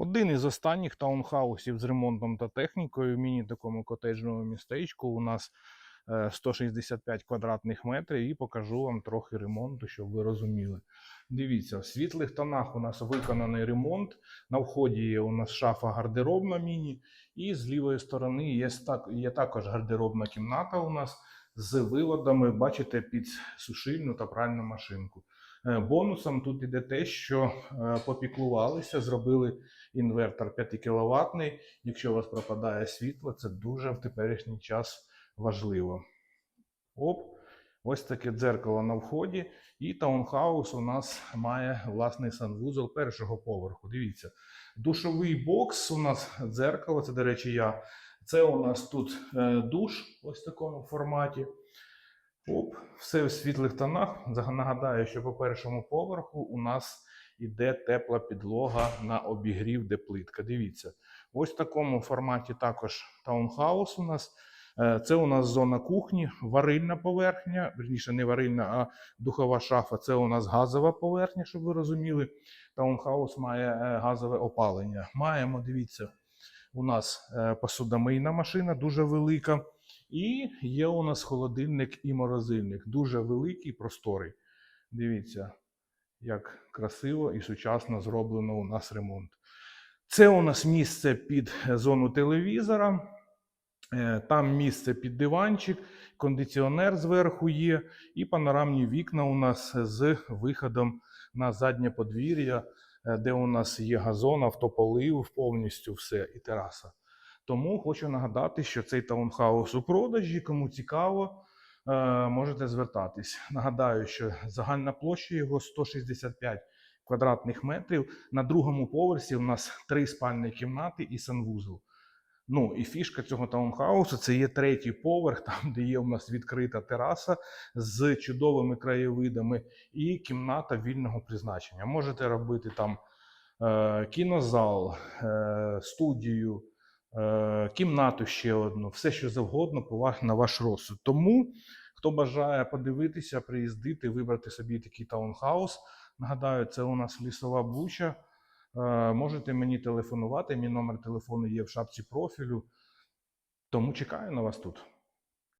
Один із останніх таунхаусів з ремонтом та технікою в міні-такому котеджному містечку. У нас е, 165 квадратних метрів і покажу вам трохи ремонту, щоб ви розуміли. Дивіться, в світлих тонах у нас виконаний ремонт. На вході є у нас шафа гардеробна міні, і з лівої сторони є, є також гардеробна кімната у нас з виводами, бачите, під сушильну та пральну машинку. Е, Бонусом тут іде те, що е, попіклувалися, зробили інвертор 5 кВт. Якщо у вас пропадає світло, це дуже в теперішній час важливо. Оп, ось таке дзеркало на вході. І таунхаус у нас має власний санвузол першого поверху. Дивіться, душовий бокс у нас дзеркало, це, до речі, я. Це у нас тут е, душ ось в такому форматі. Оп, все в світлих тонах. Нагадаю, що по першому поверху у нас іде тепла підлога на обігрів, де плитка. Дивіться, ось в такому форматі також таунхаус у нас. Е, Це у нас зона кухні, варильна поверхня, верніше не варильна, а духова шафа. Це у нас газова поверхня, щоб ви розуміли. Таунхаус має е, газове опалення. Маємо, дивіться, у нас е, посудомийна машина дуже велика. І є у нас холодильник і морозильник. Дуже великий, просторий. Дивіться, як красиво і сучасно зроблено у нас ремонт. Це у нас місце під зону телевізора. Е, Там місце під диванчик, кондиціонер зверху є, і панорамні вікна у нас з виходом на заднє подвір'я, е, де у нас є газон, автополив, повністю все і тераса. Тому хочу нагадати, що цей таунхаус у продажі, кому цікаво, е, можете звертатись. Нагадаю, що загальна площа його 165 квадратних метрів. На другому поверсі у нас три спальні кімнати і санвузол. Ну і фішка цього таунхаусу це є третій поверх, там де є у нас відкрита тераса з чудовими краєвидами і кімната вільного призначення. Можете робити там е, кінозал, е, студію, кімнату ще одну, все що завгодно поваг на ваш розсуд. Тому, хто бажає подивитися, приїздити, вибрати собі такий таунхаус. Нагадаю, це у нас лісова буча. Е, Можете мені телефонувати. Мій номер телефону є в шапці профілю. Тому чекаю на вас тут.